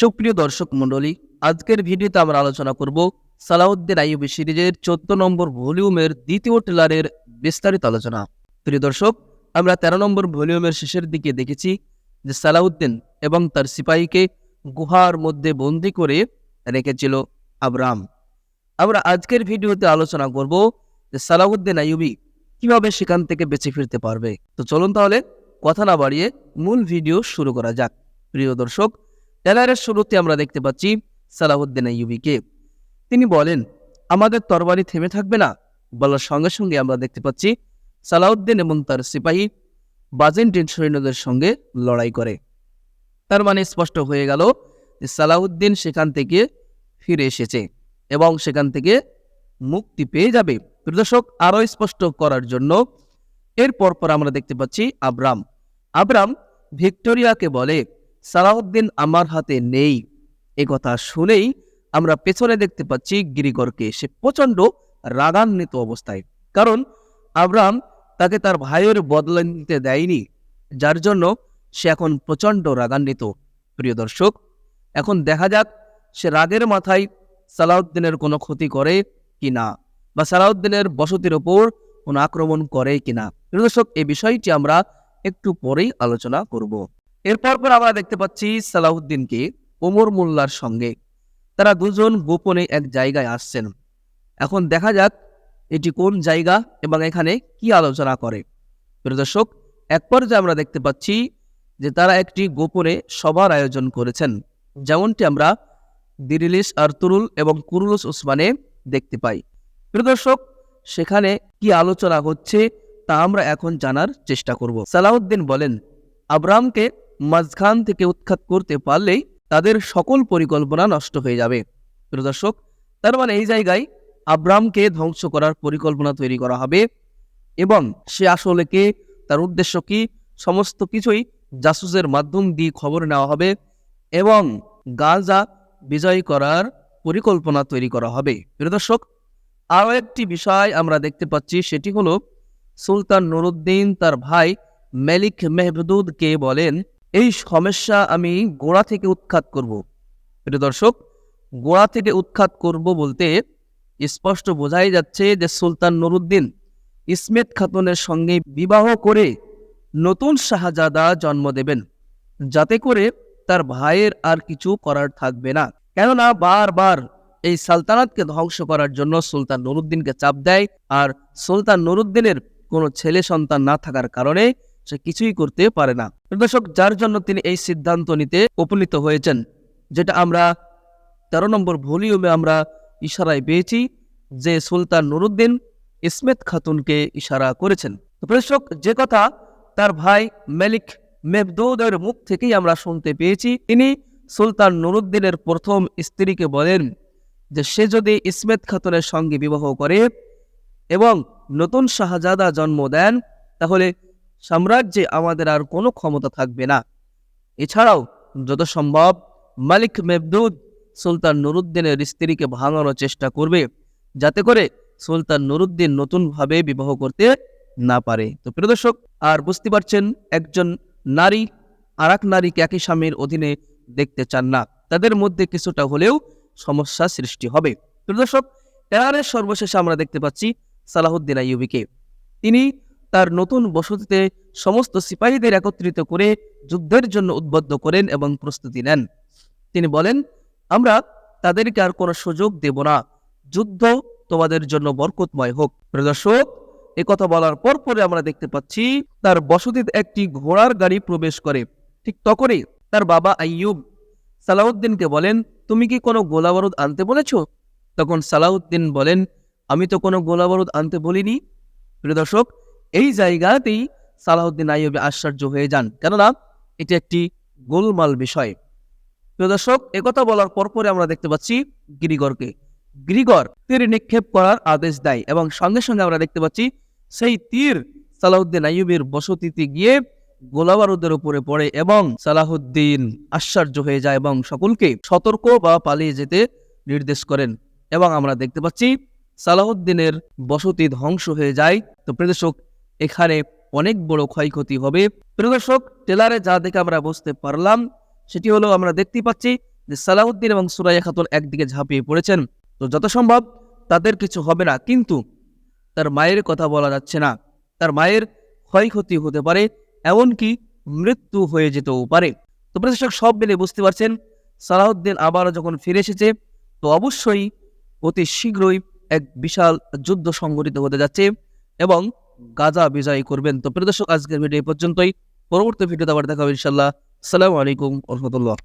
সুপ্রিয় দর্শক মণ্ডলী, আজকের ভিডিওতে আমরা আলোচনা করব সালাউদ্দিন আইয়ুবী সিরিজের চোদ্দ নম্বর ভলিউমের দ্বিতীয় টেলারের বিস্তারিত আলোচনা। প্রিয় দর্শক, আমরা তেরো নম্বর ভলিউমের শেষের দিকে দেখেছি যে সালাউদ্দিন এবং তার সিপাহীকে গুহার মধ্যে বন্দি করে রেখেছিল আবরাম। আমরা আজকের ভিডিওতে আলোচনা করব যে সালাউদ্দিন আইয়ুবী কীভাবে সেখান থেকে বেঁচে ফিরতে পারবে। তো চলুন তাহলে কথা না বাড়িয়ে মূল ভিডিও শুরু করা যাক। প্রিয় দর্শক টেলারের শুরুতে আমরা দেখতে পাচ্ছি সালাহুদ্দিন আইয়ুবিকে। তিনি বলেন, আমাদের তরবারি থেমে থাকবে না। বলার সঙ্গে সঙ্গে আমরা দেখতে পাচ্ছি সালাউদ্দিন এবং তার সিপাহী বাজেন্টিন সৈন্যদের সঙ্গে লড়াই করে। তার মানে স্পষ্ট হয়ে গেল যে সালাউদ্দিন সেখান থেকে ফিরে এসেছে এবং সেখান থেকে মুক্তি পেয়ে যাবে। প্রদর্শক আরও স্পষ্ট করার জন্য এরপর পর আমরা দেখতে পাচ্ছি আব্রাম। আব্রাম ভিক্টোরিয়াকে বলে সালাউদ্দিন আমার হাতে নেই। এ কথা শুনেই আমরা পেছনে দেখতে পাচ্ছি গিরিগরকে। সে প্রচণ্ড রাগান্বিত অবস্থায়। কারণ আব্রাম তাকে তার ভাইয়ের বদলা নিতে দেয়নি। যার জন্য সে এখন প্রচণ্ড রাগান্বিত। প্রিয় দর্শক, এখন দেখা যাক সে রাগের মাথায় সালাউদ্দিনের কোনো ক্ষতি করে কি না বা সালাউদ্দিনের বসতির ওপর কোনো আক্রমণ করে কিনা প্রিয় দর্শক এই বিষয়টি আমরা একটু পরেই আলোচনা করব। এরপর পর আমরা দেখতে পাচ্ছি সালাউদ্দিনকে ওমর মোল্লার সঙ্গে। তারা দুজন গোপনে এক জায়গায় আসছেন। এখন দেখা যাক এটি কোন জায়গা এবং এখানে কি আলোচনা করে। প্রিয় দর্শক, এক পর্যায়ে আমরা দেখতে পাচ্ছি যে তারা একটি গোপনে সভার আয়োজন করেছেন। যেমনটি আমরা দিরিলিস আর্তুরুল এবং কুরুলুস উসমানে দেখতে পাই। প্রিয় দর্শক, সেখানে কি আলোচনা হচ্ছে তা আমরা এখন জানার চেষ্টা করব। সালাউদ্দিন বলেন, আব্রামকে মাঝখান থেকে উৎখাত করতে পারলেই তাদের সকল পরিকল্পনা নষ্ট হয়ে যাবে। প্রিয় দর্শক, তার মানে এই জায়গায় আব্রামকে ধ্বংস করার পরিকল্পনা তৈরি করা হবে এবং সে আসলে কে, তার উদ্দেশ্য কি, সমস্ত কিছুই জাসুসের মাধ্যম দিয়ে খবর নেওয়া হবে এবং গাজা বিজয় করার পরিকল্পনা তৈরি করা হবে। প্রিয় দর্শক, আরও একটি বিষয় আমরা দেখতে পাচ্ছি, সেটি হলো সুলতান নুরুদ্দিন তার ভাই মেলিক মেহবুদকে বলেন এই সমস্যা আমি গোড়া থেকে উৎখাত করব। প্রিয় দর্শক, গোড়া থেকে উৎখাত করব বলতে স্পষ্ট বোঝাই যাচ্ছে যে সুলতান নুরুদ্দিন ইসমেত খাতুনের সঙ্গে বিবাহ করে নতুন শাহজাদা জন্ম দেবেন। যাতে করে তার ভাইয়ের আর কিছু করার থাকবে না। কেননা বারবার এই সালতানাতকে ধ্বংস করার জন্য সুলতান নুরুদ্দিনকে চাপ দেয় আর সুলতান নুরুদ্দিনের কোনো ছেলে সন্তান না থাকার কারণে সে কিছুই করতে পারে না। দর্শক, যার জন্য তিনি এই সিদ্ধান্ত নিতে উপনীত হয়েছেন, যেটা আমরা তেরো নম্বর ভলিউমে আমরা ইশারায় পেয়েছি যে সুলতান নুরুদ্দিন ইসমেত খাতুনকে ইশারা করেছেন। তো দর্শক, যে কথা তার ভাই মেলিক মেবদৌদের মুখ থেকেই আমরা শুনতে পেয়েছি, তিনি সুলতান নুরুদ্দিনের প্রথম স্ত্রীকে বলেন যে সে যদি ইসমেত খাতুনের সঙ্গে বিবাহ করে এবং নতুন শাহজাদা জন্ম দেন, তাহলে সাম্রাজ্যে আমাদের আর কোনো ক্ষমতা থাকবে না। এছাড়াও যত সম্ভব মালিক মেবদুদ সুলতান নুরুদ্দিনের স্ত্রীকে ভাঙানোর চেষ্টা করবে, যাতে করে সুলতান নুরুদ্দিন নতুনভাবে বিবাহ করতে না পারে। তো প্রিয় দর্শক, আর বুঝতে পারছেন, একজন নারী আর এক নারীকে একই স্বামীর অধীনে দেখতে চান না। তাদের মধ্যে কিছুটা হলেও সমস্যা সৃষ্টি হবে। প্রিয় দর্শক তেহারের সর্বশেষে আমরা দেখতে পাচ্ছি সালাহুদ্দিন আইয়ুবিকে। তিনি তার নতুন বসতিতে সমস্ত সিপাহীদের একত্রিত করে যুদ্ধের জন্য উদ্বুদ্ধ করেন এবং প্রস্তুতি নেন। তিনি বলেন, আমরা তাদেরকে আর কোনো সুযোগ দেব না। যুদ্ধ তোমাদের জন্য বরকতময় হোক। প্রদর্শক এ কথা বলার পর পরে আমরা দেখতে পাচ্ছি, তার বসতিতে একটি ঘোড়ার গাড়ি প্রবেশ করে। ঠিক তখনই তার বাবা আইয়ুব সালাউদ্দিনকে বলেন, তুমি কি কোনো গোলাবারুদ আনতে বলেছ? তখন সালাউদ্দিন বলেন, আমি তো কোনো গোলাবারুদ আনতে বলিনি। প্রিয় দর্শক এই জায়গাতেই সালাউদ্দিন আইয়ুবে আশ্চর্য হয়ে যান। কেননা, এটি একটি গোলমাল বিষয়। প্রিয় দর্শক একথা বলার পরপরে আমরা দেখতে পাচ্ছি গিরিগরকে। গিরিগর তীর নিক্ষেপ করার আদেশ দেয় এবং সঙ্গে সঙ্গে আমরা দেখতে পাচ্ছি সেই তীর সালাউদ্দিন আইয়ুবের বসতিতে গিয়ে গোলাবারুদের উপরে পড়ে এবং সালাহুদ্দিন আশ্চর্য হয়ে যায় এবং সকলকে সতর্ক বা পালিয়ে যেতে নির্দেশ করেন এবং আমরা দেখতে পাচ্ছি সালাহুদ্দিনের বসতি ধ্বংস হয়ে যায়। তো প্রদর্শক এখানে অনেক বড় ক্ষয়ক্ষতি হবে। প্রদর্শক টেলারে যা দেখে আমরা বুঝতে পারলাম, সেটি হলো আমরা দেখতে পাচ্ছি যে সালাউদ্দিন এবং সুরাইয়া খাতুন একদিকে ঝাঁপিয়ে পড়েছেন। তো যত সম্ভব তাদের কিছু হবে না, কিন্তু তার মায়ের কথা বলা যাচ্ছে না। তার মায়ের ক্ষয়ক্ষতি হতে পারে, এমনকি মৃত্যু হয়ে যেতেও পারে। তো প্রশাসক সব মিলে বুঝতে পারছেন, সালাউদ্দিন আবারও যখন ফিরে এসেছে, তো অবশ্যই অতি শীঘ্রই এক বিশাল যুদ্ধ সংঘটিত হতে যাচ্ছে এবং গাজা বিজয় করবেন। তো প্রিয় দর্শক, আজকের ভিডিও এই পর্যন্তই। পরবর্তী ভিডিওতে আবার দেখা হবে ইনশাল্লাহ আসসালামু আলাইকুম রহমতুল্লাহ।